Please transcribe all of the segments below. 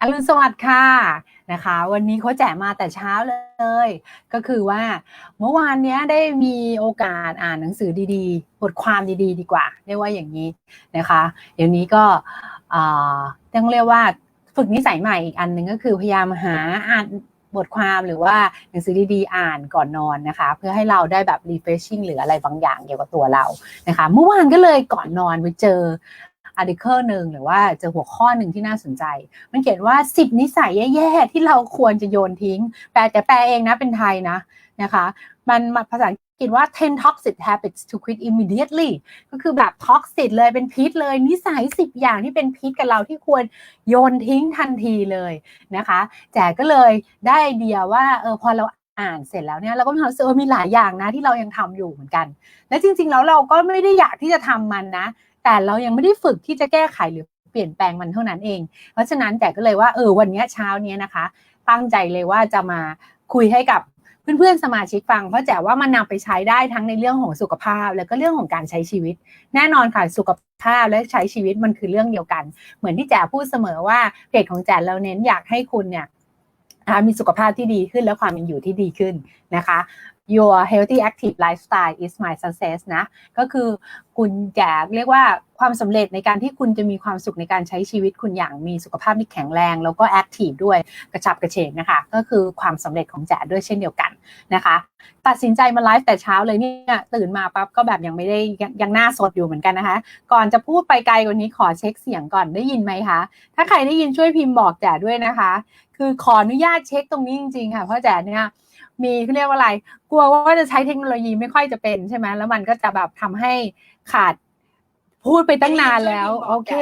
อรุณสวัสดิ์ค่ะนะคะ วันนี้เขาแจกมาแต่เช้าเลย ก็คือว่าเมื่อวานนี้ได้มีโอกาสอ่านหนังสือดีๆ บทความดีๆ ดีกว่า เรียกว่าอย่างนี้นะคะเดี๋ยวนี้ก็ต้องเรียกว่าฝึกนิสัยใหม่อีกอันหนึ่งก็คือพยายามหาอ่านบทความหรือว่าหนังสือดีๆ อ่านก่อนนอนนะคะ เพื่อให้เราได้แบบ refreshing หรืออะไรบางอย่างเกี่ยวกับตัวเรานะคะ เมื่อวานก็เลยก่อนนอนไปเจอ อาร์ติเคิลหนึ่งหรือว่าเจอหัวข้อหนึ่งที่น่าสนใจ มันเขียนว่า 10 นิสัยแย่ๆที่เราควรจะโยนทิ้งแปลแต่แปลเองนะเป็นไทยนะนะคะมันภาษาอังกฤษว่า10 toxic habits to quit immediately ก็คือแบบ toxic เลยเป็นพิษเลย นิสัย 10 อย่างที่เป็นพิษกับเราที่ควรโยนทิ้งทันทีเลยนะคะแจกก็เลยได้ไอเดียว่าเออพอเราอ่านเสร็จแล้วเนี่ยเราก็มีความรู้สึกว่ามีหลายอย่างนะที่เรายังทำอยู่เหมือนกัน และจริง ๆ แล้วเราก็ไม่ได้อยากที่จะทำมันนะ แต่เรายังไม่ได้ฝึกที่จะแก้ไขหรือเปลี่ยนแปลงมันเท่านั้นเอง เพราะฉะนั้นแต่ก็เลยว่าเออวันนี้เช้านี้นะคะ ตั้งใจเลยว่าจะมาคุยให้กับเพื่อนๆสมาชิกฟังเพราะแจ๋ว่ามันนำไปใช้ได้ทั้งในเรื่องของสุขภาพ แล้วก็เรื่องของการใช้ชีวิต แน่นอนค่ะสุขภาพและใช้ชีวิตมันคือเรื่องเดียวกัน เหมือนที่แจ๋พูดเสมอว่าเพจของแจ๋เราเน้นอยากให้คุณเนี่ยมีสุขภาพที่ดีขึ้นและความเป็นอยู่ที่ดีขึ้นนะคะ your healthy active lifestyle is my success นะ ก็คือคุณแก่เรียกว่า ความสำเร็จในการที่คุณจะมีความสุขในการใช้ชีวิตคุณอย่างมีสุขภาพที่แข็งแรง แล้วก็ active ด้วยกระชับกระเฉงนะคะ ก็คือความสำเร็จของแจ๋ด้วยเช่นเดียวกันนะคะ ตัดสินใจมาไลฟ์แต่เช้าเลยเนี่ยตื่นมาปั๊บก็แบบยังไม่ได้ยังหน้าสดอยู่เหมือนกันนะคะ ก่อนจะพูดไปไกลกว่านี้ขอเช็คเสียงก่อนได้ยินไหมคะ ถ้าใครได้ยินช่วยพิมพ์บอกแจ๋ด้วยนะคะ คือขออนุญาตเช็คตรงนี้จริงๆค่ะเพราะแจ๋เนี่ยมีเขาเรียกว่าอะไร กลัวว่าจะใช้เทคโนโลยีไม่ค่อยจะเป็นใช่ไหมแล้วมันก็จะแบบทำให้ขาด พูดไปตั้งนานแล้ว โอเค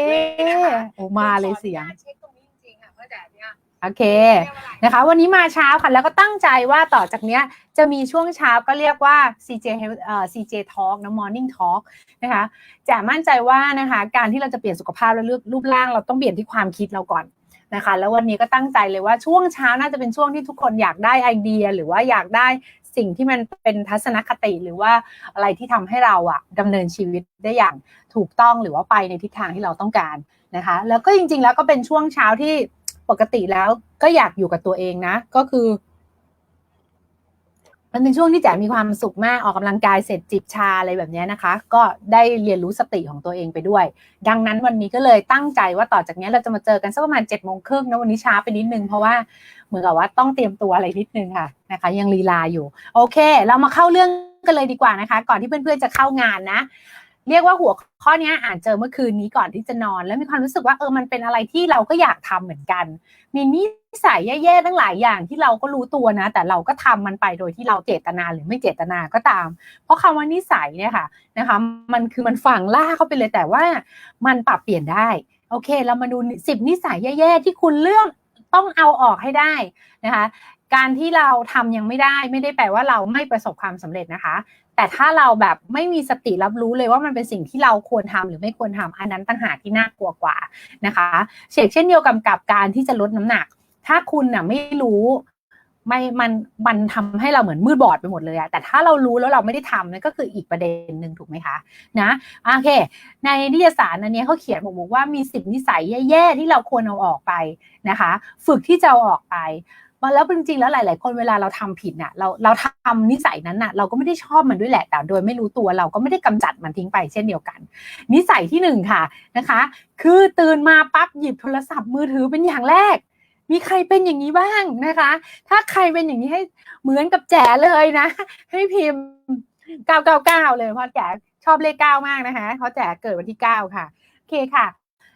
โอมาเลยเสียงโอเคนะคะ วันนี้มาเช้าค่ะ แล้วก็ตั้งใจว่าต่อจากเนี้ยจะมีช่วงเช้าก็เรียกว่า CJ เอ่อ CJ Talk นะ Morning Talk นะคะจะมั่นใจว่านะคะ การที่เราจะเปลี่ยนสุขภาพและรูปร่าง เราต้องเปลี่ยนที่ความคิดเราก่อนนะคะ แล้ววันนี้ก็ตั้งใจเลยว่าช่วงเช้าน่าจะเป็นช่วงที่ทุกคนอยากได้ไอเดีย หรือว่าอยากได้ สิ่งที่มันเป็นทัศนคติหรือว่าอะไรที่ทำให้เราอะดำเนินชีวิตได้อย่างถูกต้องหรือว่าไปในทิศทางที่เราต้องการนะคะ แล้วก็จริง ๆ แล้วก็เป็นช่วงเช้าที่ปกติแล้วก็อยากอยู่กับตัวเองนะ ก็คือ มันเป็นช่วงที่แจ๋มีความสุขมากออกกำลังกายเสร็จจิบชาอะไรแบบนี้นะคะ ก็ได้เรียนรู้สติของตัวเองไปด้วย ดังนั้นวันนี้ก็เลยตั้งใจว่าต่อจากนี้เราจะมาเจอกันสักประมาณเจ็ดโมงครึ่งนะวันนี้ช้าไปนิดนึงเพราะว่าเหมือนกับว่าต้องเตรียมตัวอะไรนิดนึงค่ะนะคะ ยังลีลาอยู่ โอเค เรามาเข้าเรื่องกันเลยดีกว่านะคะ ก่อนที่เพื่อนๆจะเข้างานนะเรียกว่าหัวข้อนี้อ่านเจอเมื่อคืนนี้ก่อนที่จะนอน แล้วมีความรู้สึกว่าเออมันเป็นอะไรที่เราก็อยากทำเหมือนกัน มีนิ สัยแย่ๆตั้งหลายอย่างที่เราก็รู้ตัวนะ แต่เราก็ทำมันไปโดยที่เราเจตนาหรือไม่เจตนาก็ตาม เพราะคำว่านิสัยเนี่ยค่ะนะคะ มันคือมันฝังล่าเข้าไปเลยแต่ว่ามันปรับเปลี่ยนได้โอเค เรามาดูสิบนิสัยแย่ๆที่คุณเลือกต้องเอาออกให้ได้นะคะ การที่เราทำยังไม่ได้ไม่ได้แปลว่าเราไม่ประสบความสำเร็จนะคะ แต่ถ้าเราแบบไม่มีสติรับรู้เลยว่ามันเป็นสิ่งที่เราควรทำหรือไม่ควรทำอันนั้นต่างหากที่น่ากลัวกว่านะคะเช่นเดียวกับกับการที่จะลดน้ำหนัก ถ้าคุณน่ะไม่รู้ไม่มันมันทำให้เราเหมือนมืดบอดไปหมดเลยอะแต่ถ้าเรารู้แล้วเราไม่ได้ทำนั่นก็คืออีกประเด็นหนึ่งถูกไหมคะนะโอเค ในนิยสารอันนี้เขาเขียนบอกว่ามีสิบนิสัยแย่ๆที่เราควรเอาออกไปนะคะ ฝึกที่จะเอาออกไปมาแล้วจริงๆแล้วหลาย ๆ คนเวลาเราทำผิดน่ะเราเราทำนิสัยนั้นน่ะเราก็ไม่ได้ชอบมันด้วยแหละแต่โดยไม่รู้ตัวเราก็ไม่ได้กำจัดมันทิ้งไปเช่นเดียวกัน นิสัยที่หนึ่งค่ะนะคะ คือตื่นมาปั๊บหยิบโทรศัพท์มือถือเป็นอย่างแรก มีใครเป็นอย่างนี้บ้างนะคะ ถ้าใครเป็นอย่างนี้ให้เหมือนกับแจ๋เลยนะ ให้พิมพ์เก้าเก้าเก้าเลยเพราะแจ๋ชอบเลขเก้ามากนะคะเพราะแจ๋เกิดวันที่เก้าค่ะโอเคค่ะ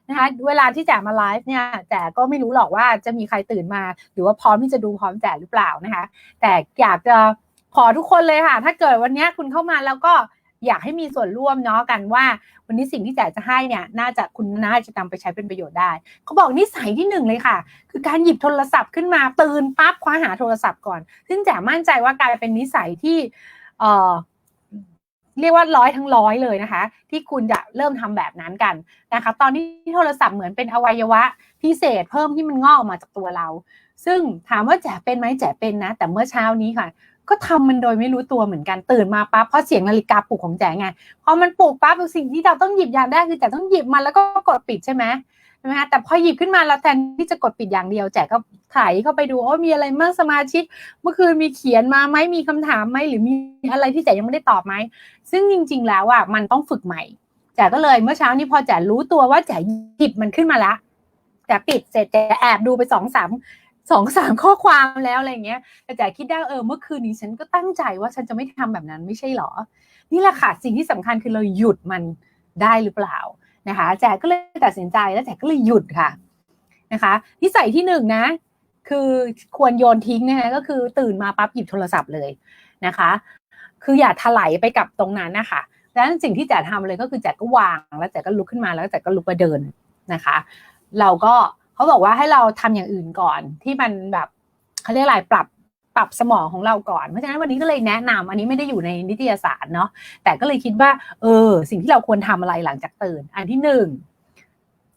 นะคะเวลาที่แจกมาไลฟ์เนี่ยแจกก็ไม่รู้หรอกว่าจะมีใครตื่นมา หรือว่าพร้อมที่จะดูพร้อมแจกหรือเปล่านะคะ แต่อยากจะขอทุกคนเลยค่ะ ถ้าเกิดวันนี้คุณเข้ามาแล้วก็ อยากให้มีส่วนร่วมเนาะกันว่า วันนี้สิ่งที่แจกจะให้เนี่ยน่าจะคุณน่าจะนำไปใช้เป็นประโยชน์ได้เขาบอกนิสัยที่หนึ่งเลยค่ะ คือการหยิบโทรศัพท์ขึ้นมาตื่นปั๊บคว้าหาโทรศัพท์ก่อน ซึ่งแจกมั่นใจว่ากลายเป็นนิสัยที่เอ่อเรียกว่าร้อยทั้งร้อยเลยนะคะ ที่คุณจะเริ่มทำแบบนั้นกันนะคะ ตอนนี้โทรศัพท์เหมือนเป็นอวัยวะพิเศษเพิ่มที่มันงอกออกมาจากตัวเรา ซึ่งถามว่าแจ๋เป็นไหมแจ๋เป็นนะ แต่เมื่อเช้านี้ค่ะก็ทำมันโดยไม่รู้ตัวเหมือนกันตื่นมาปั๊บเพราะเสียงนาฬิกาปลุกของแจ๋ไงพอมันปลุกปั๊บสิ่งที่เราต้องหยิบอย่างแรกคือแจ๋ต้องหยิบมันแล้วก็กดปิดใช่ไหมใช่ไหมคะแต่พอหยิบขึ้นมาแล้วแทนที่จะกดปิดอย่างเดียวแจกก็ไถเข้าไปดูโอ้มีอะไรมากสมาชิก เมื่อคืนมีเขียนมาไหมมีคำถามไหมหรือมีอะไรที่แจกยังไม่ได้ตอบไหมซึ่งจริง ๆ แล้วอะมันต้องฝึกใหม่แจกก็เลยเมื่อเช้านี้พอแจกรู้ตัวว่าแจกหยิบมันขึ้นมาละแจกปิดเสร็จแจกแอบดูไปสองสาม สองสามข้อความแล้วอะไรเงี้ย แต่แจกคิดได้เออเมื่อคืนนี้ฉันก็ตั้งใจว่าฉันจะไม่ทำแบบนั้นไม่ใช่หรอ นี่แหละค่ะสิ่งที่สำคัญคือเราหยุดมันได้หรือเปล่านะคะแจกก็เลยตัดสินใจแล้วแจกก็เลยหยุดค่ะนะคะนิสัยที่หนึ่งนะ คือควรโยนทิ้งนะคะก็คือตื่นมาปั๊บหยิบโทรศัพท์เลยนะคะ คืออย่าถลายไปกับตรงนั้นนะคะดังนั้นสิ่งที่แจกทำเลยก็คือแจกก็วางแล้วแจกก็ลุกขึ้นมาแล้วแจกก็ลุกไปเดินนะคะ เราก็ เขาบอกว่าให้เราทำอย่างอื่นก่อน ที่มันแบบเขาเรียกอะไรปรับปรับสมองของเราก่อน เพราะฉะนั้นวันนี้ก็เลยแนะนำอันนี้ไม่ได้อยู่ในนิตยสารเนาะแต่ก็เลยคิดว่า เออ สิ่งที่เราควรทำอะไรหลังจากตื่น อันที่หนึ่ง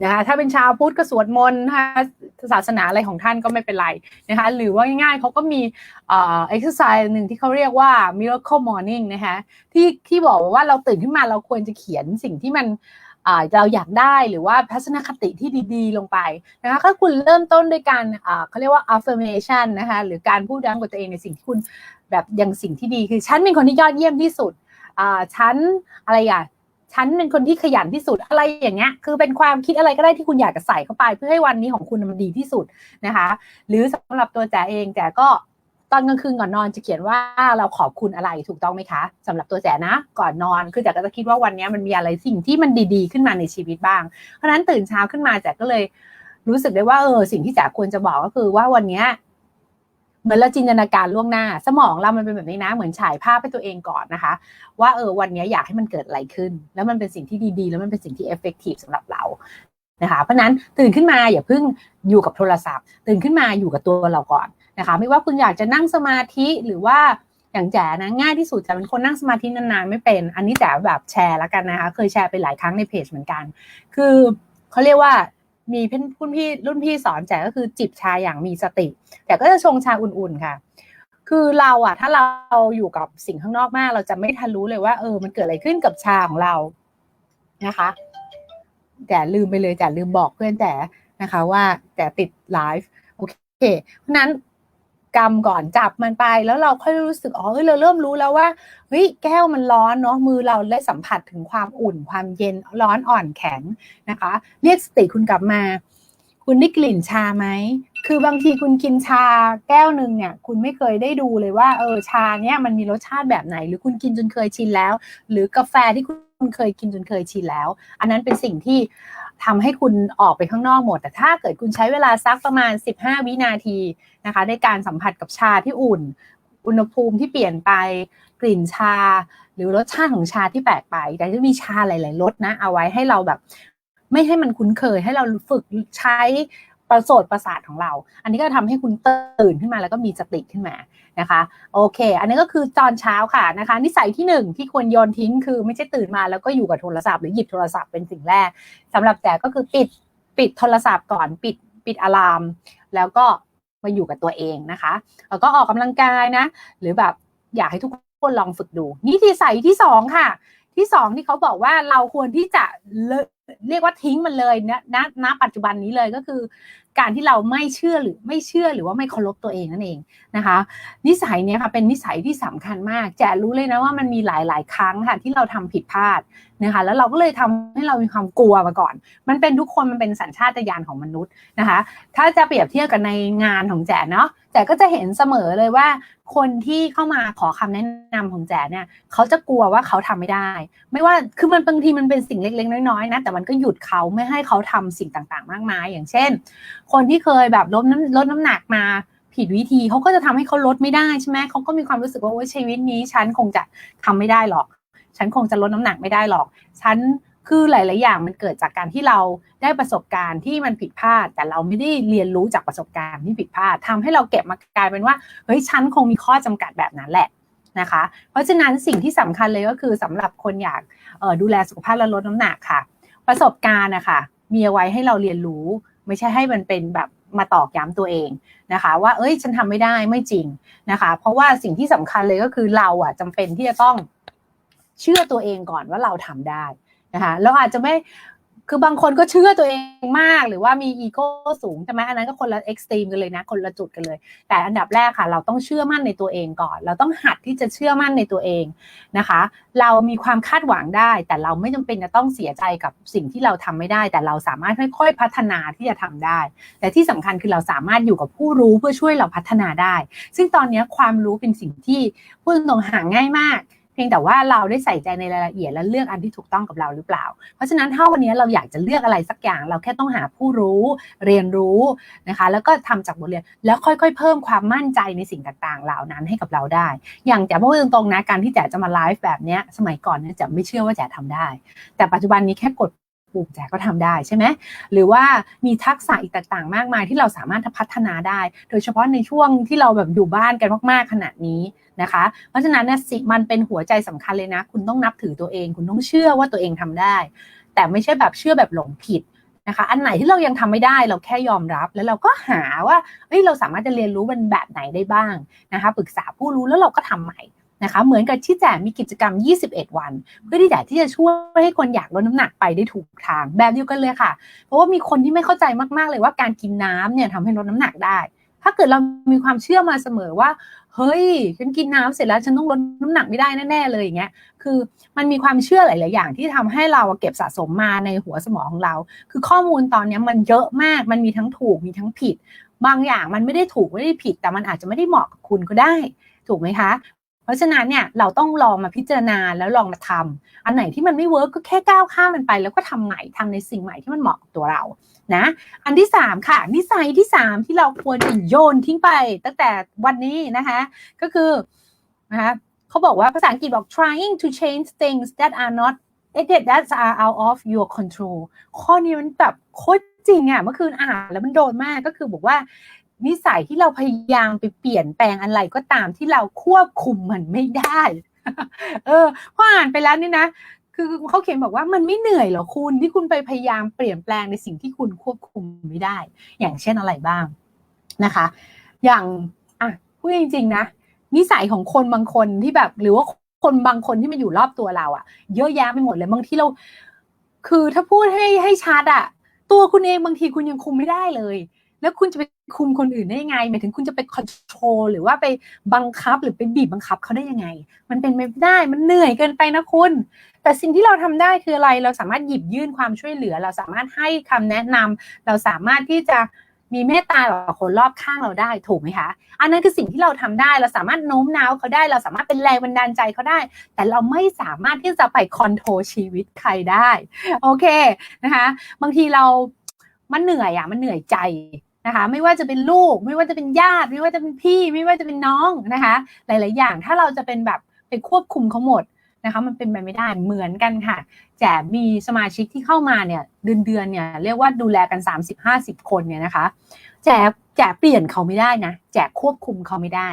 นะคะถ้าเป็นชาวพุทธก็สวดมนต์นะคะศาสนาอะไรของท่านก็ไม่เป็นไรนะคะหรือว่าง่ายๆเขาก็มีเอ่อ exercise หนึ่งที่เขาเรียกว่า miracle morning นะคะที่ที่บอกว่าเราตื่นขึ้นมาเราควรจะเขียนสิ่งที่มัน เราอยากได้หรือว่าทัศนคติที่ดีๆ ลงไปนะคะถ้าคุณเริ่มต้นด้วยการเขาเรียกว่า affirmation นะคะหรือการพูดดังกับตัวเองในสิ่งที่คุณแบบอย่างสิ่งที่ดีคือฉันเป็นคนที่ยอดเยี่ยมที่สุดฉันอะไรอะฉันเป็นคนที่ขยันที่สุดอะไรอย่างเงี้ย คือเป็นความคิดอะไรก็ได้ที่คุณอยากจะใส่เข้าไป เพื่อให้วันนี้ของคุณมันดีที่สุดนะคะ หรือสำหรับตัวแจเองแจก็ ตอนกลางคืนก่อนนอนจะเขียนว่าเราขอบคุณอะไรถูกต้องไหมคะสำหรับตัวแจนะก่อนนอนคือแจก็จะคิดว่าวันนี้มันมีอะไรสิ่งที่มันดีๆ ขึ้นมาในชีวิตบ้าง เพราะฉะนั้นตื่นเช้าขึ้นมาแจก็เลยรู้สึกได้ว่าเออสิ่งที่แจควรจะบอกก็คือว่าวันนี้เหมือนเราจินตนาการล่วงหน้า สมองเรามันเป็นแบบนี้นะ เหมือนฉายภาพให้ตัวเองก่อนนะคะ ว่าเออวันนี้อยากให้มันเกิดอะไรขึ้น แล้วมันเป็นสิ่งที่ดีๆ แล้วมันเป็นสิ่งที่เอฟเฟกตีฟสำหรับเรานะคะเพราะนั้นตื่นขึ้นมาอย่าเพิ่งอยู่กับโทรศัพท์ ตื่นขึ้นมาอยู่กับตัวเราก่อน นะคะไม่ว่าคุณอยากจะนั่งสมาธิหรือว่าอย่างแจ๋นะง่ายที่สุดจะเป็นคนนั่งสมาธินานๆไม่เป็น อันนี้แจ๋แบบแชร์แล้วกันนะคะเคยแชร์ไปหลายครั้งในเพจเหมือนกัน คือเขาเรียกว่ามีเพื่อนรุ่นพี่รุ่นพี่สอนแจ๋ก็คือจิบชาอย่างมีสติ แต่ก็จะชงชาอุ่นๆค่ะ คือเราอะถ้าเราอยู่กับสิ่งข้างนอกมาก เราจะไม่ทันรู้เลยว่า เออ มันเกิดอะไรขึ้นกับชาของเรานะคะแต่ลืมไปเลยแต่ลืมบอกเพื่อนแต่นะคะว่าแต่ติดไลฟ์โอเคเพราะนั้น กรรมก่อนจับมันไป แล้วเราค่อยรู้สึกอ๋อเฮ้ยเราเริ่มรู้แล้วว่าเฮ้ยแก้วมันร้อนเนาะมือเราได้สัมผัสถึงความอุ่น ความเย็นร้อนอ่อนแข็งนะคะ เรียกสติคุณกลับมา คุณได้กลิ่นชาไหม คือบางทีคุณกินชาแก้วหนึ่งเนี่ย คุณไม่เคยได้ดูเลยว่าเออชาเนี่ยมันมีรสชาติแบบไหน หรือคุณกินจนเคยชินแล้ว หรือกาแฟที่คุณเคยกินจนเคยชินแล้ว อันนั้นเป็นสิ่งที่ทำให้คุณออกไปข้างนอกหมด แต่ถ้าเกิดคุณใช้เวลาซักประมาณ 15 วินาทีนะคะ ในการสัมผัสกับชาที่อุ่น อุณหภูมิที่เปลี่ยนไปกลิ่นชา หรือรสชาติของชาที่แปลกไป แต่จะมีชาหลาย ๆรสนะเอาไว้ให้เราแบบ ไม่ให้มันคุ้นเคยให้เราฝึกใช้ประสดประสาทของเรา อันนี้ก็ทำให้คุณตื่นขึ้นมาแล้วก็มีสติขึ้นมานะคะ โอเค อันนี้ก็คือตอนเช้าค่ะนะคะ นิสัยที่หนึ่งที่ควรโยนทิ้งคือไม่ใช่ตื่นมาแล้วก็อยู่กับโทรศัพท์หรือหยิบโทรศัพท์เป็นสิ่งแรกสำหรับแจก็คือปิดปิดโทรศัพท์ก่อนปิดปิดอะลามแล้วก็มาอยู่กับตัวเองนะคะแล้วก็ออกกำลังกายนะ หรือแบบอยากให้ทุกคนลองฝึกดูนิสัยที่สองค่ะที่สองที่เขาบอกว่าเราควรที่จะ เรียกว่าทิ้งมันเลยนะณณปัจจุบันนี้เลยก็คือ การที่เราไม่เชื่อหรือไม่เชื่อหรือว่าไม่เคารพตัวเองนั่นเองนะคะ นิสัยเนี้ยค่ะเป็นนิสัยที่สำคัญมากแจรู้เลยนะว่ามันมีหลาย ๆ ครั้งค่ะที่เราทำผิดพลาดนะคะแล้วเราก็เลยทำให้เรามีความกลัวมาก่อน มันเป็นทุกคนมันเป็นสัญชาตญาณของมนุษย์นะคะ ถ้าจะเปรียบเทียบกันในงานของแจเนาะแจก็จะเห็นเสมอเลยว่า คนที่เข้ามาขอคำแนะนำของแจเนี่ยเขาจะกลัวว่าเขาทำไม่ได้ ไม่ว่าคือมันบางทีมันเป็นสิ่งเล็ก ๆ น้อยๆนะแต่มันก็หยุดเขาไม่ให้เขาทำสิ่งต่างๆ มากมาย อย่างเช่น คนที่เคยแบบลดน้ำลดน้ำหนักมาผิดวิธีเขาก็จะทำให้เขาลดไม่ได้ใช่ไหมเขาก็มีความรู้สึกว่าโอ้ยชีวิตนี้ฉันคงจะทำไม่ได้หรอก ฉันคงจะลดน้ำหนักไม่ได้หรอก ฉันคือหลาย ๆ อย่างมันเกิดจากการที่เราได้ประสบการณ์ที่มันผิดพลาด แต่เราไม่ได้เรียนรู้จากประสบการณ์ที่ผิดพลาดทำให้เราเก็บมากลายเป็นว่าเฮ้ยฉันคงมีข้อจำกัดแบบนั้นแหละนะคะ เพราะฉะนั้นสิ่งที่สำคัญเลยก็คือสำหรับคนอยากดูแลสุขภาพและลดน้ำหนักค่ะ ประสบการณ์นะคะมีเอาไว้ให้เราเรียนรู้ ไม่ใช่ให้มันเป็นแบบมาตอกย้ำตัวเองนะคะ ว่าเอ้ยฉันทำไม่ได้ไม่จริงนะคะ เพราะว่าสิ่งที่สำคัญเลยก็คือเราอะจำเป็นที่จะต้องเชื่อตัวเองก่อนว่าเราทำได้นะคะเราอาจจะไม่ คือบางคนก็เชื่อตัวเองมาก หรือว่ามีอีโก้สูงใช่ไหมอันนั้นก็คนละเอ็กซ์ตรีมกันเลยนะ คนละจุดกันเลย แต่อันดับแรกค่ะ เราต้องเชื่อมั่นในตัวเองก่อน เราต้องหัดที่จะเชื่อมั่นในตัวเองนะคะ เรามีความคาดหวังได้ แต่เราไม่จำเป็นจะต้องเสียใจกับสิ่งที่เราทำไม่ได้ แต่เราสามารถค่อยๆพัฒนาที่จะทำได้ แต่ที่สำคัญคือเราสามารถอยู่กับผู้รู้เพื่อช่วยเราพัฒนาได้ ซึ่งตอนนี้ความรู้เป็นสิ่งที่พูดตรงหาง่ายมาก เพียงแต่ว่าเราได้ใส่ใจในรายละเอียดและเลือกอันที่ถูกต้องกับเราหรือเปล่า เพราะฉะนั้นถ้าวันนี้เราอยากจะเลือกอะไรสักอย่าง เราแค่ต้องหาผู้รู้เรียนรู้นะคะ แล้วก็ทำจากบทเรียนแล้วค่อยๆ เพิ่มความมั่นใจในสิ่งต่างๆ เหล่านั้นให้กับเราได้ อย่างแจะพูดตรงๆนะการที่แจ๋จะมาไลฟ์แบบเนี้ยสมัยก่อนเนี่ยจะไม่เชื่อว่าแจ๋ทำได้ แต่ปัจจุบันนี้แค่กดปุ่มแจ๋ก็ทำได้ใช่ไหมหรือว่ามีทักษะอีกต่างๆ มากมายที่เราสามารถพัฒนาได้ โดยเฉพาะในช่วงที่เราแบบอยู่บ้านกันมากๆขนาดนี้ นะคะ เพราะฉะนั้นเนี่ยสิมันเป็นหัวใจสำคัญเลยนะ คุณต้องนับถือตัวเอง คุณต้องเชื่อว่าตัวเองทำได้ แต่ไม่ใช่แบบเชื่อแบบหลงผิดนะคะ อันไหนที่เรายังทำไม่ได้เราแค่ยอมรับ แล้วเราก็หาว่าเฮ้ยเราสามารถจะเรียนรู้มันแบบไหนได้บ้างนะคะ ปรึกษาผู้รู้แล้วเราก็ทำใหม่นะคะ เหมือนกับที่แจมีกิจกรรม 21 วัน เพื่อที่แจที่จะช่วยให้คนอยากลดน้ำหนักไปได้ถูกทางแบบเดียวกันเลยค่ะ เพราะว่ามีคนที่ไม่เข้าใจมากๆเลยว่าการกินน้ำเนี่ยทำให้ลดน้ำหนักได้ ถ้าเกิดเรามีความเชื่อมาเสมอว่า เฮ้ย ฉันกินน้ำเสร็จแล้วฉันต้องลดน้ำหนักไม่ได้แน่ๆเลยอย่างเงี้ย คือมันมีความเชื่อหลาย ๆ อย่างที่ทำให้เราเก็บสะสมมาในหัวสมองของเรา คือข้อมูลตอนนี้มันเยอะมาก มันมีทั้งถูกมีทั้งผิด บางอย่างมันไม่ได้ถูกไม่ได้ผิด แต่มันอาจจะไม่ได้เหมาะกับคุณก็ได้ ถูกไหมคะ เพราะฉะนั้นเนี่ยเราต้องลองมาพิจารณาแล้วลองมาทำอันไหนที่มันไม่เวิร์กก็แค่ก้าวข้ามมันไป แล้วก็ทำใหม่ทำในสิ่งใหม่ที่มันเหมาะกับตัวเรานะอันที่สามค่ะนิสัยที่สามที่เราควรจะโยนทิ้งไป ตั้งแต่วันนี้นะคะก็คือนะคะเขาบอกว่าภาษาอังกฤษบอก trying to change things that are not that are out of your control ข้อนี้มันแบบโคตรจริงอะ่ะเมื่อคืนอ่านแล้วมันโดนมากก็คือบอกว่า นิสัยที่เราพยายามไปเปลี่ยนแปลงอะไรก็ตามที่เราควบคุมมันไม่ได้ เออพออ่านไปแล้วนี่นะคือเขาเขียนบอกว่ามันไม่เหนื่อยหรอคุณที่คุณไปพยายามเปลี่ยนแปลงในสิ่งที่คุณควบคุมไม่ได้ อย่างเช่นอะไรบ้างนะคะ อย่างอะพูดจริงๆนะนิสัยของคนบางคนที่แบบหรือว่าคนบางคนที่มาอยู่รอบตัวเราอะเยอะแยะไปหมดเลยบางที่เรา คือถ้าพูดให้ให้ชัดอะตัวคุณเองบางทีคุณยังคุมไม่ได้เลย แล้วคุณจะไปคุมคนอื่นได้ยังไง หมายถึงคุณจะไปคอนโทรลหรือว่าไปบังคับหรือไปบีบบังคับเขาได้ยังไง มันเป็นไม่ได้ มันเหนื่อยเกินไปนะคุณ แต่สิ่งที่เราทำได้คืออะไร เราสามารถหยิบยื่นความช่วยเหลือ เราสามารถให้คำแนะนำเราสามารถที่จะมีเมตตาต่อคนรอบข้างเราได้ถูกไหมคะ อันนั้นคือสิ่งที่เราทำได้ เราสามารถโน้มน้าวเขาได้ เราสามารถเป็นแรงบันดาลใจเขาได้ แต่เราไม่สามารถที่จะไปคอนโทรลชีวิตใครได้ โอเคนะคะ บางทีเรา มันเหนื่อยอะมันเหนื่อยใจ นะคะไม่ว่าจะเป็นลูก ไม่ว่าจะเป็นญาติ ไม่ว่าจะเป็นพี่ ไม่ว่าจะเป็นน้องนะคะ หลาย ๆ อย่างถ้าเราจะเป็นแบบไปควบคุมเขาหมดนะคะมันเป็นไปไม่ได้เหมือนกันค่ะแจมีสมาชิกที่เข้ามาเนี่ยเดือนเดือนเนี่ยเรียกว่าดูแลกัน 30-50 คนเนี่ยนะคะแจแจเปลี่ยนเขาไม่ได้นะแจควบคุมเขาไม่ได้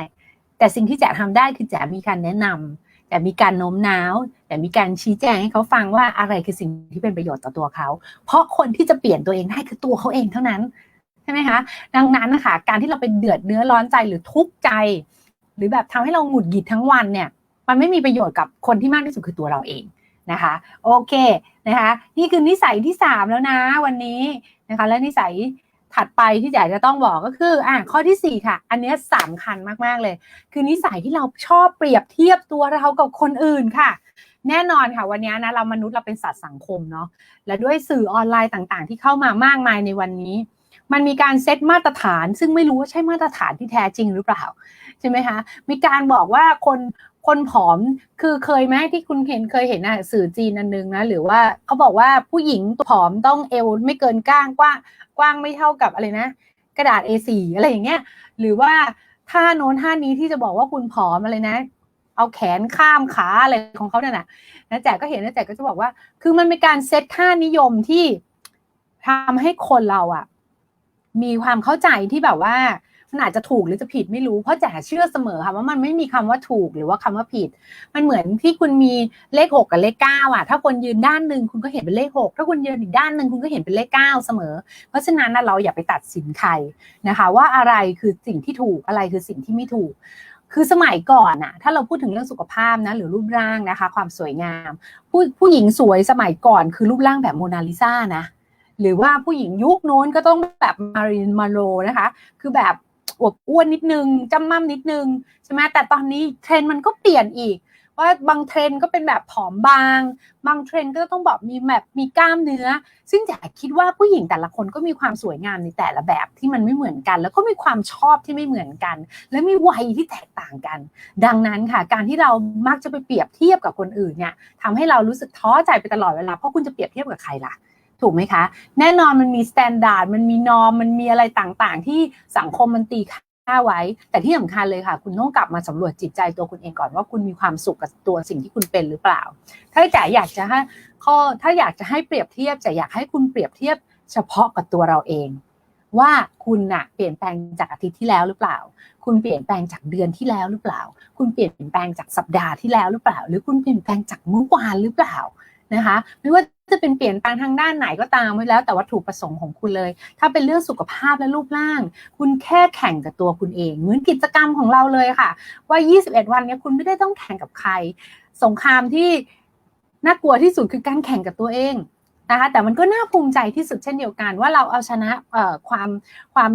แต่สิ่งที่แจทำได้คือแจมีการแนะนำแต่มีการโน้มน้าว แต่มีการชี้แจงให้เขาฟังว่าอะไรคือสิ่งที่เป็นประโยชน์ต่อตัวเขา เพราะคนที่จะเปลี่ยนตัวเองได้คือตัวเขาเองเท่านั้น ใช่ไหมคะ ดังนั้นนะคะการที่เราเป็นเดือดเนื้อร้อนใจหรือทุกข์ใจ หรือแบบทำให้เราหงุดหงิดทั้งวันเนี่ย มันไม่มีประโยชน์กับคนที่มากที่สุดคือตัวเราเองนะคะ โอเคนะคะ นี่คือนิสัยที่สามแล้วนะวันนี้นะคะ และนิสัยถัดไปที่อยากจะต้องบอกก็คืออะข้อที่สี่ค่ะ อันนี้สำคัญมากๆเลย คือนิสัยที่เราชอบเปรียบเทียบตัวเรากับคนอื่นค่ะ แน่นอนค่ะวันนี้นะเรามนุษย์เราเป็นสัตว์สังคมเนาะและด้วยสื่อออนไลน์ต่างๆ ที่เข้ามามากมายในวันนี้ มันมีการเซตมาตรฐาน ซึ่งไม่รู้ว่าใช่มาตรฐานที่แท้จริงหรือเปล่าใช่ไหมคะมีการบอกว่าคนคนผอมคือเคยไหมที่คุณเห็นเคยเห็นอะสื่อจีนอันนึงนะหรือว่าเขาบอกว่าผู้หญิงผอมต้องเอวไม่เกินก้างกว้างกว้างไม่เท่ากับอะไรนะ กระดาษ A4 อะไรอย่างเงี้ยหรือว่าท่าโน้นท่านี้ที่จะบอกว่าคุณผอมอะไรนะ เอาแขนข้ามขาอะไรของเขาเนี่ยนะนะแจกก็เห็นนะแจกก็จะบอกว่า คือมันเป็นการเซตค่านิยมที่ทำให้คนเราอะ มีความเข้าใจที่แบบว่ามันอาจจะถูกหรือจะผิดไม่รู้เพราะแจ๋าเชื่อเสมอค่ะว่ามันไม่มีคำว่าถูกหรือว่าคำว่าผิด มันเหมือนที่คุณมีเลขหกกับเลขเก้าอะ ถ้าคนยืนด้านหนึ่งคุณก็เห็นเป็นเลขหกถ้าคุณยืนอีกด้านหนึ่งคุณก็เห็นเป็นเลขเก้าเสมอ เพราะฉะนั้นเราอย่าไปตัดสินใครนะคะ ว่าอะไรคือสิ่งที่ถูกอะไรคือสิ่งที่ไม่ถูกคือสมัยก่อนอะถ้าเราพูดถึงเรื่องสุขภาพนะหรือรูปร่างนะคะ ความสวยงาม ผู้ผู้หญิงสวยสมัยก่อนคือรูปร่างแบบโมนาลิซานะ หรือว่าผู้หญิงยุคโน้นก็ต้องแบบมารินมาโรนะคะ คือแบบอวบอ้วนนิดนึงจำมั่มนิดนึงใช่ไหมแต่ตอนนี้เทรนด์มันก็เปลี่ยนอีก ว่าบางเทรนด์ก็เป็นแบบผอมบาง บางเทรนด์ก็ต้องบอกมีแบบมีกล้ามเนื้อ ซึ่งจ๋าคิดว่าผู้หญิงแต่ละคนก็มีความสวยงามในแต่ละแบบที่มันไม่เหมือนกัน แล้วก็มีความชอบที่ไม่เหมือนกัน และมีวัยที่แตกต่างกัน ดังนั้นค่ะ การที่เรามักจะไปเปรียบเทียบกับคนอื่นเนี่ยทำให้เรารู้สึกท้อใจไปตลอดเวลาเพราะคุณจะเปรียบเทียบกับใครล่ะ ถูกไหมคะ แน่นอนมันมีสแตนดาร์ดมันมีนอมมันมีอะไรต่างๆ ที่สังคมมันตีค่าไว้ แต่ที่สำคัญเลยค่ะ คุณต้องกลับมาสำรวจจิตใจตัวคุณเองก่อนว่าคุณมีความสุขกับตัวสิ่งที่คุณเป็นหรือเปล่า ถ้าจ๋าอยากจะให้ข้อถ้าอยากจะให้เปรียบเทียบจะอยากให้คุณเปรียบเทียบเฉพาะกับตัวเราเอง ว่าคุณน่ะเปลี่ยนแปลงจากอาทิตย์ที่แล้วหรือเปล่า คุณเปลี่ยนแปลงจากเดือนที่แล้วหรือเปล่า คุณเปลี่ยนแปลงจากสัปดาห์ที่แล้วหรือเปล่า หรือคุณเปลี่ยนแปลงจากเมื่อวานหรือเปล่า นะคะ ไม่ว่าจะเป็นเปลี่ยนแปลงทางด้านไหนก็ตามไว้แล้ว แต่วัตถุประสงค์ของคุณเลย ถ้าเป็นเรื่องสุขภาพและรูปร่าง คุณแค่แข่งกับตัวคุณเอง เหมือนกิจกรรมของเราเลยค่ะ ว่า 21 วันนี้คุณไม่ได้ต้องแข่งกับใคร สงครามที่น่ากลัวที่สุดคือการแข่งกับตัวเองนะคะแต่มันก็น่าภูมิใจที่สุดเช่นเดียวกัน ว่าเราเอาชนะความความ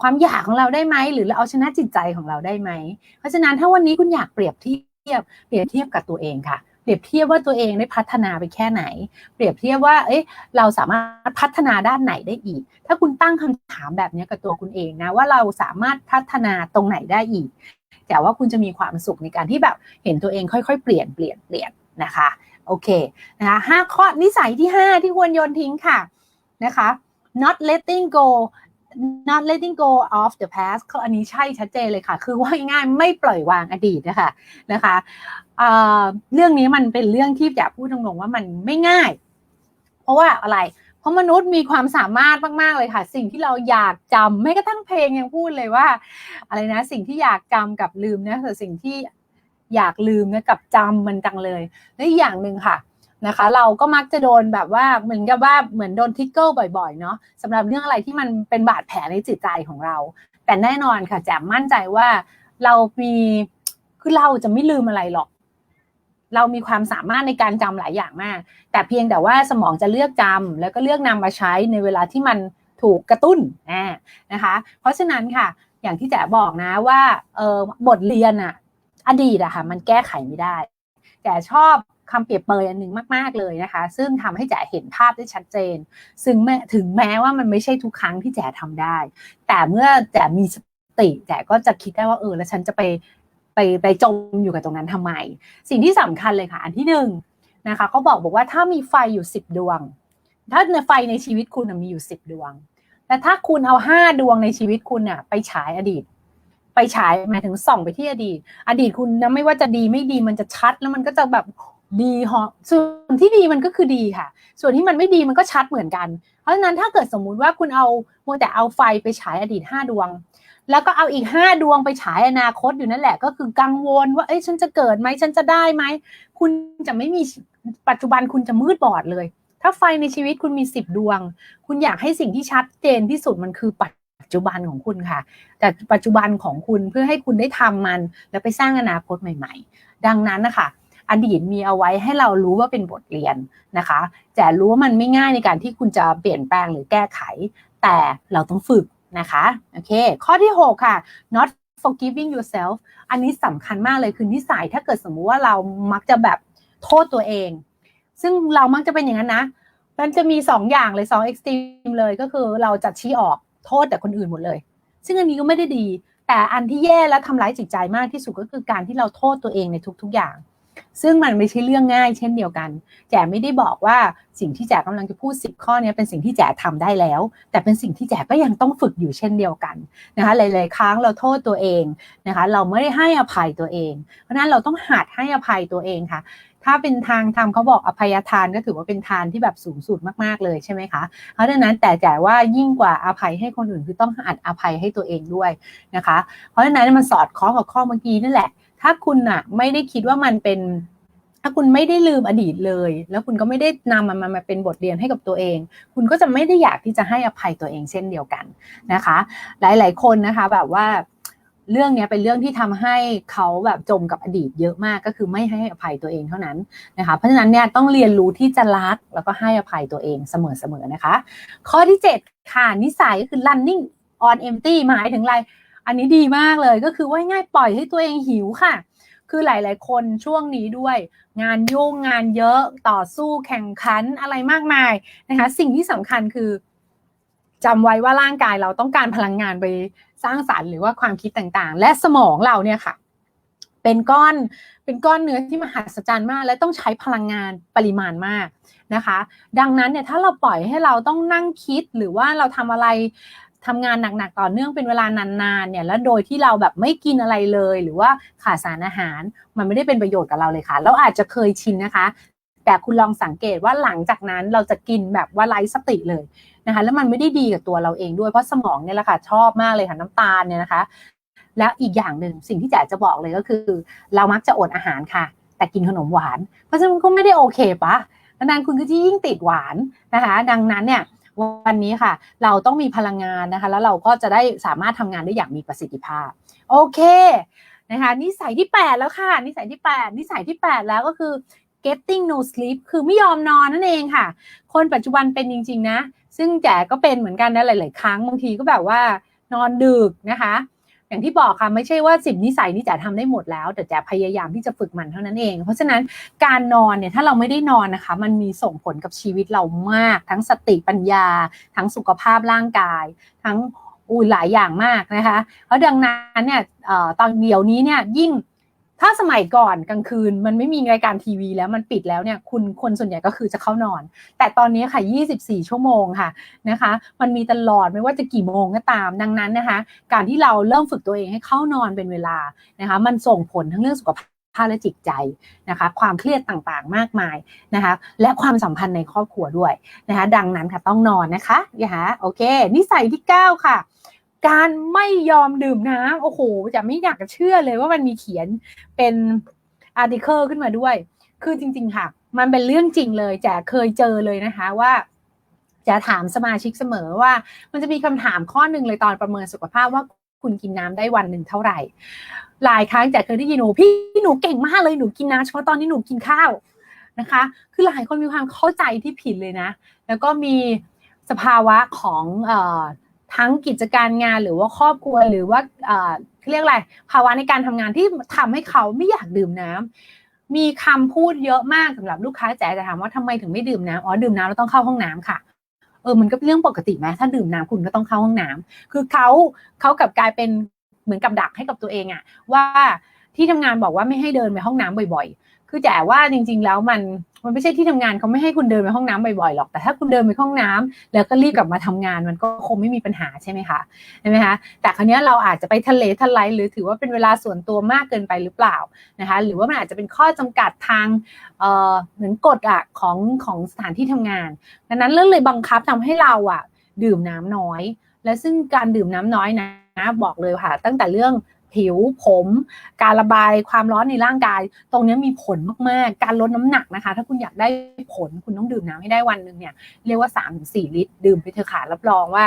ความอยากของเราได้ไหมหรือเราเอาชนะจิตใจของเราได้ไหมเพราะฉะนั้นถ้าวันนี้คุณอยากเปรียบเทียบเปรียบเทียบกับตัวเองค่ะ รียบเทียบว่าตัวเองได้พัฒนาไปแค่ไหน เปรียบเทียบว่า เอ๊ะเราสามารถพัฒนาด้านไหนได้อีก ถ้าคุณตั้งคำถามแบบนี้กับตัวคุณเองนะว่าเราสามารถพัฒนาตรงไหนได้อีก แต่ว่าคุณจะมีความสุขในการที่แบบเห็นตัวเองค่อยๆ เปลี่ยนเปลี่ยนเปลี่ยนนะคะโอเคนะคะห้าข้อนิสัยที่ 5 ที่ควรโยนทิ้งค่ะนะคะ not letting go not letting go of the past ข้ออันนี้ใช่ชัดเจนเลยค่ะ คือว่าง่ายไม่ปล่อยวางอดีตนะคะนะคะเเรื่องนี้มันเป็นเรื่องที่อยากพูดตรงๆว่ามันไม่ง่าย เพราะว่าอะไร เพราะมนุษย์มีความสามารถมากๆเลยค่ะ สิ่งที่เราอยากจำไม่กระทั่งเพลงยังพูดเลยว่า อะไรนะ สิ่งที่อยากจำกับลืมนะแต่สิ่งที่อยากลืมนะกับจำมันจังเลยและอีกอย่างหนึ่งค่ะ นะคะ เราก็มักจะโดนแบบว่าเหมือนกับว่าเหมือนโดนทิกเกิลบ่อยๆเนาะสำหรับเรื่องอะไรที่มันเป็นบาดแผลในจิตใจของเรา แต่แน่นอนค่ะแจมมั่นใจว่าเรามีคือเราจะไม่ลืมอะไรหรอก เรามีความสามารถในการจำหลายอย่างมาก แต่เพียงแต่ว่าสมองจะเลือกจำแล้วก็เลือกนำมาใช้ในเวลาที่มันถูกกระตุ้นนะคะ เพราะฉะนั้นค่ะ อย่างที่แจ๋บอกนะว่าเออบทเรียนอะอดีตอะค่ะ มันแก้ไขไม่ได้ แต่ชอบ คำเปรียบเปยอันหนึ่งมาก ๆ เลยนะคะ ซึ่งทำให้แจ๋เห็นภาพได้ชัดเจน ซึ่งแม้ถึงแม้ว่ามันไม่ใช่ทุกครั้งที่แจ๋ทำได้ แต่เมื่อแจ๋มีสติแจ๋ก็จะคิดได้ว่าเออแล้วฉันจะไปไปไปจมอยู่กับตรงนั้นทำไม สิ่งที่สำคัญเลยค่ะ อันที่หนึ่งนะคะเขาบอกบอกว่าถ้ามีไฟอยู่สิบดวง ถ้าในไฟในชีวิตคุณมีอยู่สิบดวง แต่ถ้าคุณเอาห้าดวงในชีวิตคุณน่ะไปฉายอดีตไปฉายหมายถึงส่องไปที่อดีต อดีตคุณนะไม่ว่าจะดีไม่ดีมันจะชัดแล้วมันก็จะแบบ ดีฮอส่วนที่ดีมันก็คือดีค่ะ ส่วนที่มันไม่ดีมันก็ชัดเหมือนกัน เพราะฉะนั้นถ้าเกิดสมมุติว่าคุณเอาโมแต่เอาไฟไปฉายอดีตห้าดวง แล้วก็เอาอีกห้าดวงไปฉายอนาคตอยู่นั่นแหละ ก็คือกังวลว่าเอ้ยฉันจะเกิดไหมฉันจะได้ไหมคุณจะไม่มีปัจจุบันคุณจะมืดบอดเลย ถ้าไฟในชีวิตคุณมีสิบดวง คุณอยากให้สิ่งที่ชัดเจนที่สุดมันคือปัจจุบันของคุณค่ะ แต่ปัจจุบันของคุณเพื่อให้คุณได้ทำมัน แล้วไปสร้างอนาคตใหม่ ๆ ดังนั้นนะคะ อดีตมีเอาไว้ให้เรารู้ว่าเป็นบทเรียนนะคะแต่รู้ว่ามันไม่ง่ายในการที่คุณจะเปลี่ยนแปลงหรือแก้ไข แต่เราต้องฝึกนะคะโอเค ข้อที่ 6 ค่ะ not forgiving yourself อันนี้สำคัญมากเลยคือนิสัยถ้าเกิดสมมุติว่าเรามักจะแบบโทษตัวเอง ซึ่งเรามักจะเป็นอย่างนั้นนะมันจะมี2ออย่างเลย2องเอ็กซ์ติมเลยก็คือเราจัดชี้ออกโทษแต่คนอื่นหมดเลย ซึ่งอันนี้ก็ไม่ได้ดี แต่อันที่แย่และทำร้ายจิตใจมากที่สุดก็คือการที่เราโทษตัวเองในทุก ๆอย่าง ซึ่งมันไม่ใช่เรื่องง่ายเช่นเดียวกัน แจ๋ไม่ได้บอกว่าสิ่งที่แจ๋กำลังจะพูด 10 ข้อนี้เป็นสิ่งที่แจ๋ทำได้แล้ว แต่เป็นสิ่งที่แจ๋ก็ยังต้องฝึกอยู่เช่นเดียวกันนะคะหลาย ๆ ครั้งเราโทษตัวเองนะคะเราไม่ได้ให้อภัยตัวเอง เพราะนั้นเราต้องหัดให้อภัยตัวเองค่ะถ้าเป็นทางธรรมเขาบอกอภัยทานก็ถือว่าเป็นทานที่แบบสูงสุดมากๆเลยใช่ไหมคะ เพราะฉะนั้นแต่แต่ว่ายิ่งกว่าอภัยให้คนอื่นคือต้องอัดอภัยให้ตัวเองด้วยนะคะ เพราะฉะนั้นมันสอดคล้องกับข้อเมื่อกี้นั่นแหละ ถ้าคุณอะไม่ได้คิดว่ามันเป็น ถ้าคุณไม่ได้ลืมอดีตเลย แล้วคุณก็ไม่ได้นำมันมาเป็นบทเรียนให้กับตัวเอง คุณก็จะไม่ได้อยากที่จะให้อภัยตัวเองเช่นเดียวกันนะคะ หลาย ๆ คนนะคะแบบว่าเรื่องนี้เป็นเรื่องที่ทำให้เขาแบบจมกับอดีตเยอะมากก็คือไม่ให้อภัยตัวเองเท่านั้นนะคะเพราะฉะนั้นเนี่ยต้องเรียนรู้ที่จะรักแล้วก็ให้อภัยตัวเองเสมอๆนะคะ ข้อที่ 7 ค่ะนิสัยก็คือ running on empty หมายถึงอะไร อันนี้ดีมากเลยก็คือว่าง่ายปล่อยให้ตัวเองหิวค่ะ คือหลาย ๆ คนช่วงนี้ด้วย งานยุ่งงานเยอะต่อสู้แข่งขันอะไรมากมายนะคะ สิ่งที่สำคัญคือจำไว้ว่าร่างกายเราต้องการพลังงานไปสร้างสารรค์หรือว่าความคิดต่างๆ และสมองเราเนี่ยค่ะ เป็นก้อนเป็นก้อนเนื้อที่มหัศจรรย์มาก และต้องใช้พลังงานปริมาณมากนะคะ ดังนั้นเนี่ยถ้าเราปล่อยให้เราต้องนั่งคิดหรือว่าเราทำอะไร ทำงานหนักๆต่อเนื่องเป็นเวลานานๆเนี่ยแล้วโดยที่เราแบบไม่กินอะไรเลย หรือว่าขาดสารอาหาร มันไม่ได้เป็นประโยชน์กับเราเลยค่ะเราอาจจะเคยชินนะคะ แต่คุณลองสังเกตว่าหลังจากนั้นเราจะกินแบบว่าไร้สติเลยนะคะแล้วมันไม่ได้ดีกับตัวเราเองด้วยเพราะสมองเนี่ยแหละค่ะชอบมากเลยค่ะน้ำตาลเนี่ยนะคะ แล้วอีกอย่างหนึ่งสิ่งที่แจ๋จะบอกเลยก็คือ เรามักจะอดอาหารค่ะ แต่กินขนมหวาน เพราะฉะนั้นก็ไม่ได้โอเคปะดังนั้นคุณก็จะยิ่งติดหวานนะคะ ดังนั้นเนี่ย วันนี้ค่ะ เราต้องมีพลังงานนะคะ แล้วเราก็จะได้สามารถทำงานได้อย่างมีประสิทธิภาพ โอเคนะคะนิสัยที่ 8 แล้วค่ะ นิสัยที่ 8 นิสัยที่ 8 แล้วก็คือ getting no sleep คือไม่ยอมนอนนั่นเองค่ะ คนปัจจุบันเป็นจริง ๆ นะ ซึ่งแจ๋ก็เป็นเหมือนกันนะหลาย ๆ ครั้งบางทีก็แบบว่านอนดึกนะคะ อย่างที่บอกค่ะไม่ใช่ว่าสิบนิสัยนี่จะทำได้หมดแล้ว แต่จะพยายามที่จะฝึกมันเท่านั้นเอง เพราะฉะนั้นการนอนเนี่ยถ้าเราไม่ได้นอนนะคะ มันมีส่งผลกับชีวิตเรามาก ทั้งสติปัญญา ทั้งสุขภาพร่างกาย ทั้งอุ้ยหลายอย่างมากนะคะ เพราะดังนั้นเนี่ยตอนเดี๋ยวนี้เนี่ยยิ่ง ถ้าสมัยก่อนกลางคืนมันไม่มีรายการทีวีแล้วมันปิดแล้วเนี่ยคุณคนส่วนใหญ่ก็คือจะเข้านอน แต่ตอนนี้ค่ะ 24 ชั่วโมงค่ะนะคะ มันมีตลอดไม่ว่าจะกี่โมงก็ตามดังนั้นนะคะ การที่เราเริ่มฝึกตัวเองให้เข้านอนเป็นเวลานะคะ มันส่งผลทั้งเรื่องสุขภาพและจิตใจนะคะ ความเครียดต่างๆ มากมายนะคะ และความสัมพันธ์ในครอบครัวด้วยนะคะ ดังนั้นค่ะต้องนอนนะคะนะคะโอเค นิสัยที่ 9 ค่ะ การไม่ยอมดื่มน้ำโอ้โห จะไม่อยากจะเชื่อเลยว่ามันมีเขียนเป็นอาร์ติเคิลขึ้นมาด้วย คือจริง ๆ ค่ะ มันเป็นเรื่องจริงเลยจะเคยเจอเลยนะคะว่าจะถามสมาชิกเสมอว่า มันจะมีคำถามข้อหนึ่งเลยตอนประเมินสุขภาพว่าคุณกินน้ำได้วันหนึ่งเท่าไหร่ หลายครั้งจะเคยได้ยินหนูพี่หนูเก่งมากเลยหนูกินน้ำเฉพาะตอนนี้หนูกินข้าวนะคะ คือหลายคนมีความเข้าใจที่ผิดเลยนะ แล้วก็มีสภาวะของ ทั้งกิจการงานหรือว่าครอบครัวหรือว่าเออเรียกอะไรภาวะในการทำงานที่ทำให้เขาไม่อยากดื่มน้ำมีคำพูดเยอะมากสำหรับลูกค้าแจ๋จะถามว่าทำไมถึงไม่ดื่มน้ำอ๋อดื่มน้ำแล้วต้องเข้าห้องน้ำค่ะเออมันก็เป็นเรื่องปกติไหมถ้าดื่มน้ำคุณก็ต้องเข้าห้องน้ำคือเขาเขากับกลายเป็นเหมือนกับดักให้กับตัวเองอะว่าที่ทำงานบอกว่าไม่ให้เดินไปห้องน้ำบ่อยๆ คือแจ๋ว่าจริง ๆ แล้วมันมันไม่ใช่ที่ทำงานเขาไม่ให้คุณเดินไปห้องน้ำบ่อยๆหรอก แต่ถ้าคุณเดินไปห้องน้ำแล้วก็รีบกลับมาทำงานมันก็คงไม่มีปัญหาใช่ไหมคะใช่ไหมคะแต่ครั้นี้เราอาจจะไปทะเลทลายหรือถือว่าเป็นเวลาส่วนตัวมากเกินไปหรือเปล่านะคะหรือว่ามันอาจจะเป็นข้อจำกัดทางเอ่อเหมือนกฎอะของของสถานที่ทำงานดังนั้นเรื่องเลยบังคับทำให้เราอะดื่มน้ำน้อย และซึ่งการดื่มน้ำน้อยนะบอกเลยค่ะ ตั้งแต่เรื่อง ผิวผม การระบายความร้อนในร่างกาย ตรงนี้มีผลมากๆ การลดน้ำหนักนะคะ ถ้าคุณอยากได้ผลคุณต้องดื่มน้ำให้ได้วันหนึ่งเนี่ยเรียกว่า 3-4 ลิตร ดื่มไปเถอะค่ะรับรองว่า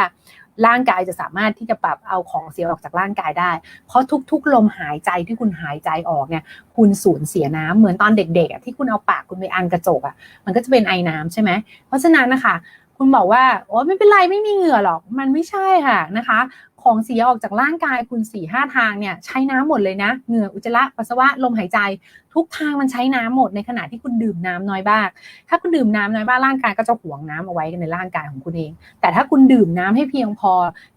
ร่างกายจะสามารถที่จะปรับเอาของเสียออกจากร่างกายได้ เพราะทุกๆ ลมหายใจที่คุณหายใจออกเนี่ย คุณสูญเสียน้ำเหมือนตอนเด็กๆที่คุณเอาปากคุณไปอันกระจกอะ มันก็จะเป็นไอ้น้ำใช่ไหม เพราะฉะนั้นนะคะ คุณบอกว่าโอ้ไม่เป็นไรไม่มีเหงื่อหรอก มันไม่ใช่ค่ะนะคะ ของเสียออกจากร่างกายคุณสี่ห้าทางเนี่ยใช้น้ำหมดเลยนะ เหงื่ออุจจาระปัสสาวะลมหายใจ ทุกทางมันใช้น้ำหมดในขณะที่คุณดื่มน้ำน้อยบ้างถ้าคุณดื่มน้ำน้อยบ้างร่างกายก็จะหวงน้ำเอาไว้ในร่างกายของคุณเอง แต่ถ้าคุณดื่มน้ำให้เพียงพอ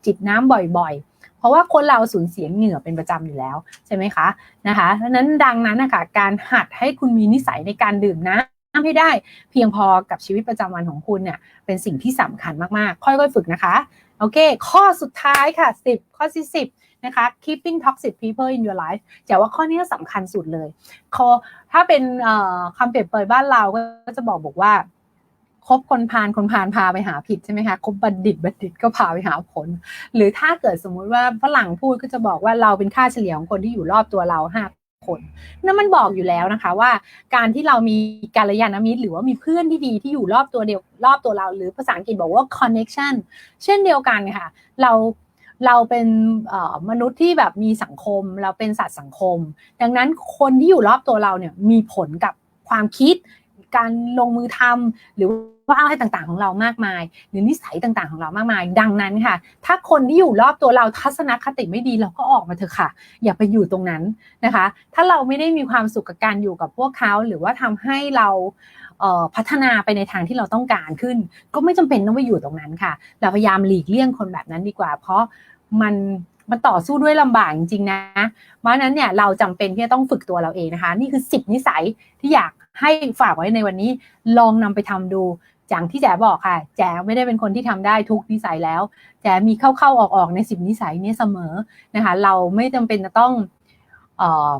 จิบน้ำบ่อยๆ เพราะว่าคนเราสูญเสียเหงื่อเป็นประจำอยู่แล้วใช่ไหมคะนะคะเพราะนั้นดังนั้นนะคะการหัดให้คุณมีนิสัยในการดื่มน้ำให้ได้เพียงพอกับชีวิตประจำวันของคุณเนี่ยเป็นสิ่งที่สำคัญมาก ๆ ค่อย ๆ ฝึกนะคะ โอเค ข้อสุดท้ายค่ะ 10 ข้อที่10นะคะ keeping toxic people in your life จะว่าข้อนี้สำคัญสุดเลยขอถ้าเป็นคำเปรียบเปรยบ้านเราก็จะบอกบอกว่าคบคนพาลคนพาลพาไปหาผิดใช่ไหมคะคบบัณฑิตบัณฑิตก็พาไปหาผล หรือถ้าเกิดสมมุติว่าฝรั่งพูดก็จะบอกว่าเราเป็นค่าเฉลี่ยของคนที่อยู่รอบตัวเราห้า คนนั่นมันบอกอยู่แล้วนะคะว่าการที่เรามีการยานมิตร หรือว่ามีเพื่อนที่ดีที่อยู่รอบตัวเดียวรอบตัวเรา หรือภาษาอังกฤษบอกว่า connection เช่นเดียวกันค่ะ เราเราเป็นมนุษย์ที่แบบมีสังคม เราเป็นสัตว์สังคม ดังนั้นคนที่อยู่รอบตัวเราเนี่ยมีผลกับความคิด การลงมือทำหรือว่าอะไรต่างๆของเรามากมาย หรือนิสัยต่างๆของเรามากมาย ดังนั้นค่ะ ถ้าคนที่อยู่รอบตัวเราทัศนคติไม่ดีเราก็ออกมาเถอะค่ะ อย่าไปอยู่ตรงนั้นนะคะ ถ้าเราไม่ได้มีความสุขกับการอยู่กับพวกเขาหรือว่าทำให้เราพัฒนาไปในทางที่เราต้องการขึ้น ก็ไม่จำเป็นต้องไปอยู่ตรงนั้นค่ะ เราพยายามหลีกเลี่ยงคนแบบนั้นดีกว่า เพราะมันมันต่อสู้ด้วยลำบากจริงๆนะ เพราะนั้นเนี่ยเราจำเป็นที่จะต้องฝึกตัวเราเองนะคะ นี่คือ 10 นิสัยที่อยาก ให้ฝากไว้ในวันนี้ลองนำไปทำดูอย่างที่แจ๋บอกค่ะ แจ๋ไม่ได้เป็นคนที่ทำได้ทุกนิสัยแล้ว แจ๋มีเข้าๆออกๆในสิบนิสัยนี้เสมอนะคะ เราไม่จำเป็นจะต้องเอ่อ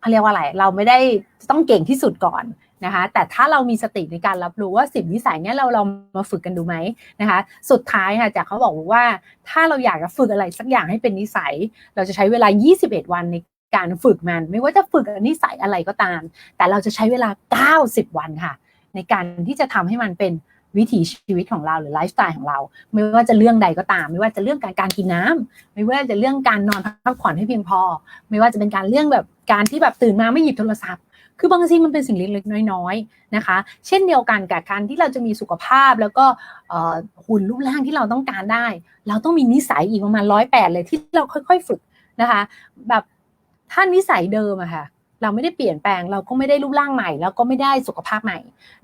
เขาเรียกว่าอะไร เราไม่ได้ต้องเก่งที่สุดก่อนนะคะ แต่ถ้าเรามีสติในการรับรู้ว่าสิบนิสัยเนี้ยเราเรามาฝึกกันดูไหมนะคะ สุดท้ายค่ะจากเขาบอกว่า ถ้าเราอยากจะฝึกอะไรสักอย่างให้เป็นนิสัย เราจะใช้เวลา 21 วันใน การฝึกมันไม่ว่าจะฝึกนิสัยอะไรก็ตาม แต่เราจะใช้เวลา 90 วันค่ะ ในการที่จะทำให้มันเป็นวิถีชีวิตของเราหรือไลฟ์สไตล์ของเรา ไม่ว่าจะเรื่องใดก็ตาม ไม่ว่าจะเรื่องการการกินน้ำไม่ว่าจะเรื่องการนอนพักผ่อนให้เพียงพอ ไม่ว่าจะเป็นการเรื่องแบบการที่แบบตื่นมาไม่หยิบโทรศัพท์ คือบางทีมันเป็นสิ่งเล็กๆน้อยๆนะคะ เช่นเดียวกันกับการที่เราจะมีสุขภาพแล้วก็หุ่นรูปร่างที่เราต้องการได้ เราต้องมีนิสัยอีกประมาณร้อยแปดเลยที่เราค่อย ๆ ฝึกนะคะ แบบ ถ้านิสัยเดิมอะค่ะเราไม่ได้เปลี่ยนแปลงเราก็ไม่ได้รูปร่างใหม่ แล้วก็ไม่ได้สุขภาพใหม่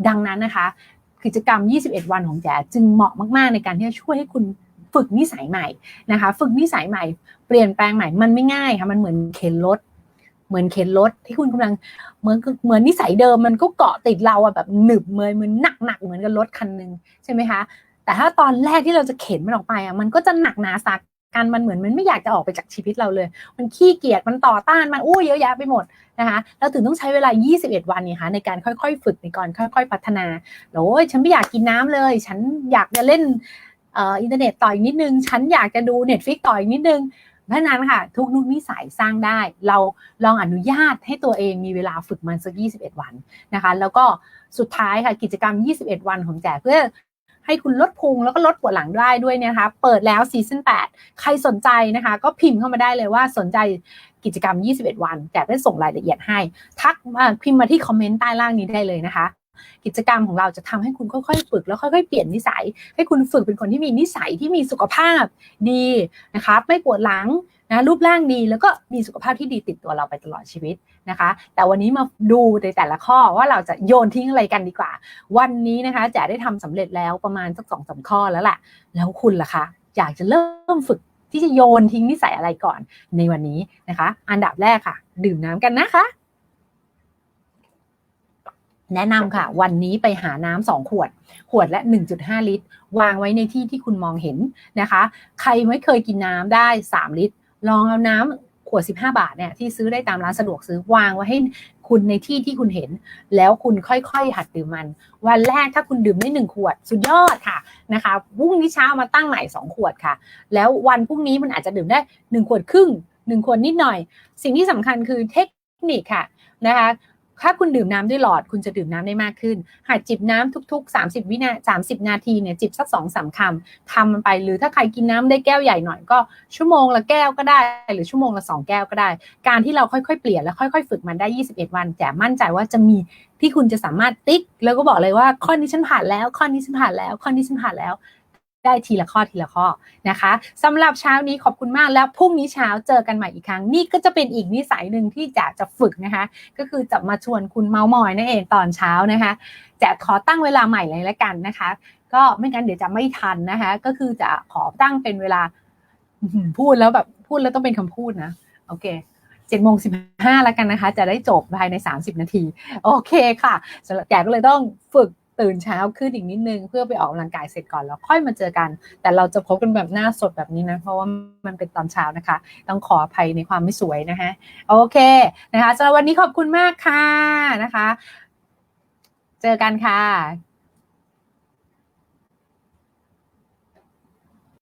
ดังนั้นนะคะ กิจกรรม 21 วันของแจ๋จึงเหมาะมาก ๆ ในการที่จะช่วยให้คุณฝึกนิสัยใหม่นะคะ ฝึกนิสัยใหม่ เปลี่ยนแปลงใหม่มันไม่ง่ายค่ะมันเหมือนเข็นรถเหมือนเข็นรถที่คุณกำลังเหมือนเหมือนนิสัยเดิมมันก็เกาะติดเราอะแบบหนึบเมยมันหนักหนักเหมือนกับรถคันหนึ่งใช่ไหมคะแต่ถ้าตอนแรกที่เราจะเข็นมันออกไปอะมันก็จะหนักหนาสา กันมันเหมือนมันไม่อยากจะออกไปจากชีวิตเราเลย มันขี้เกียจมันต่อต้านมันอู้เยอะแยะไปหมดนะคะเราถึงต้องใช้เวลา 21 วันนี่คะในการค่อยๆ ฝึกในการค่อยๆ พัฒนาโอ้ยฉันไม่อยากกินน้ำเลย ฉันอยากจะเล่นอินเทอร์เน็ตต่ออีกนิดนึง ฉันอยากจะดูเน็ตฟิกต่ออีกนิดนึงเพราะนั้นค่ะ ทุกนุนิสัยสร้างได้ เราลองอนุญาตให้ตัวเองมีเวลาฝึกมันสัก 21 วันนะคะ แล้วก็สุดท้ายค่ะกิจกรรม 21 วันของแจกเพื่อ ให้คุณลดพุงแล้วก็ลดปวดหลังได้ด้วยนะคะ เปิดแล้วซีซั่น8 ใครสนใจนะคะ ก็พิมพ์เข้ามาได้เลยว่าสนใจกิจกรรม 21 วันแจกได้ส่งรายละเอียดให้ ทักพิมพ์มาที่คอมเมนต์ใต้ล่างนี้ได้เลยนะคะ กิจกรรมของเราจะทำให้คุณค่อยๆฝึกแล้วค่อยๆเปลี่ยนนิสัย ให้คุณฝึกเป็นคนที่มีนิสัยที่มีสุขภาพดีนะคะไม่ปวดหลัง นะรูปร่างดีแล้วก็มีสุขภาพที่ดีติดตัวเราไปตลอดชีวิตนะคะ แต่วันนี้มาดูในแต่ละข้อว่าเราจะโยนทิ้งอะไรกันดีกว่า วันนี้นะคะจะได้ทำสำเร็จแล้วประมาณสักสองสาข้อแล้วแหละแล้วคุณล่ะคะอยากจะเริ่มฝึกที่จะโยนทิ้งนิสัยอะไรก่อนในวันนี้นะคะ อันดับแรกค่ะ ดื่มน้ำกันนะคะ แนะนำค่ะ วันนี้ไปหาน้ำสองขวด ขวดละ 1.5 ลิตร วางไว้ในที่ที่คุณมองเห็นนะคะ ใครไม่เคยกินน้ำได้ 3 ลิตร ลองเอาน้ำขวด 15 บาทเนี่ยที่ซื้อได้ตามร้านสะดวกซื้อวางไว้ให้คุณในที่ที่คุณเห็น แล้วคุณค่อยๆ หัดดื่มมัน วันแรกถ้าคุณดื่มได้หนึ่งขวดสุดยอดค่ะนะคะพรุ่งนี้เช้ามาตั้งใหม่สองขวดค่ะ แล้ววันพรุ่งนี้มันอาจจะดื่มได้หนึ่งขวดครึ่งหนึ่งขวดนิดหน่อย สิ่งที่สำคัญคือเทคนิคค่ะนะคะ ถ้าคุณดื่มน้ำด้วยหลอด คุณจะดื่มน้ำได้มากขึ้นหัดจิบน้ำทุก ๆ 30 วินาที30นาทีเนี่ยจิบสักสองสาคำทำมันไป หรือถ้าใครกินน้ำได้แก้วใหญ่หน่อยก็ชั่วโมงละแก้วก็ได้ หรือชั่วโมงละสองแก้วก็ได้ การที่เราค่อยๆเปลี่ยนและค่อยๆ ฝึกมันได้ 21 วันแจ่มั่นใจว่าจะมีที่คุณจะสามารถติ๊ก แล้วก็บอกเลยว่าข้อนี้ฉันผ่านแล้ว ข้อนี้ฉันผ่านแล้ว ข้อนี้ฉันผ่านแล้ว ได้ทีละข้อทีละข้อนะคะสำหรับเช้านี้ขอบคุณมากแล้วพรุ่งนี้เช้าเจอกันใหม่อีกครั้ง นี่ก็จะเป็นอีกนิสัยหนึ่งที่จะจะฝึกนะคะ ก็คือจะมาชวนคุณเมามอยนั่นเองตอนเช้านะคะจะขอตั้งเวลาใหม่เลยละกันนะคะ ก็ไม่งั้นเดี๋ยวจะไม่ทันนะคะ ก็คือจะขอตั้งเป็นเวลาพูดแล้วแบบพูดแล้วต้องเป็นคำพูดนะโอเคเจ็ดโมงสิบห้าแล้วกันนะคะ จะได้จบภายในสามสิบนาที โอเคค่ะสำหรับแกก็เลยต้องฝึก ตื่นเช้าขึ้นอีกนิดนึง เพื่อไปออกกำลังกายเสร็จก่อนแล้วค่อยมาเจอกัน แต่เราจะพบกันแบบหน้าสดแบบนี้นะเพราะว่ามันเป็นตอนเช้านะคะ ต้องขออภัยในความไม่สวยนะคะโอเคนะคะสำหรับวันนี้ขอบคุณมากค่ะนะคะ เจอกันค่ะ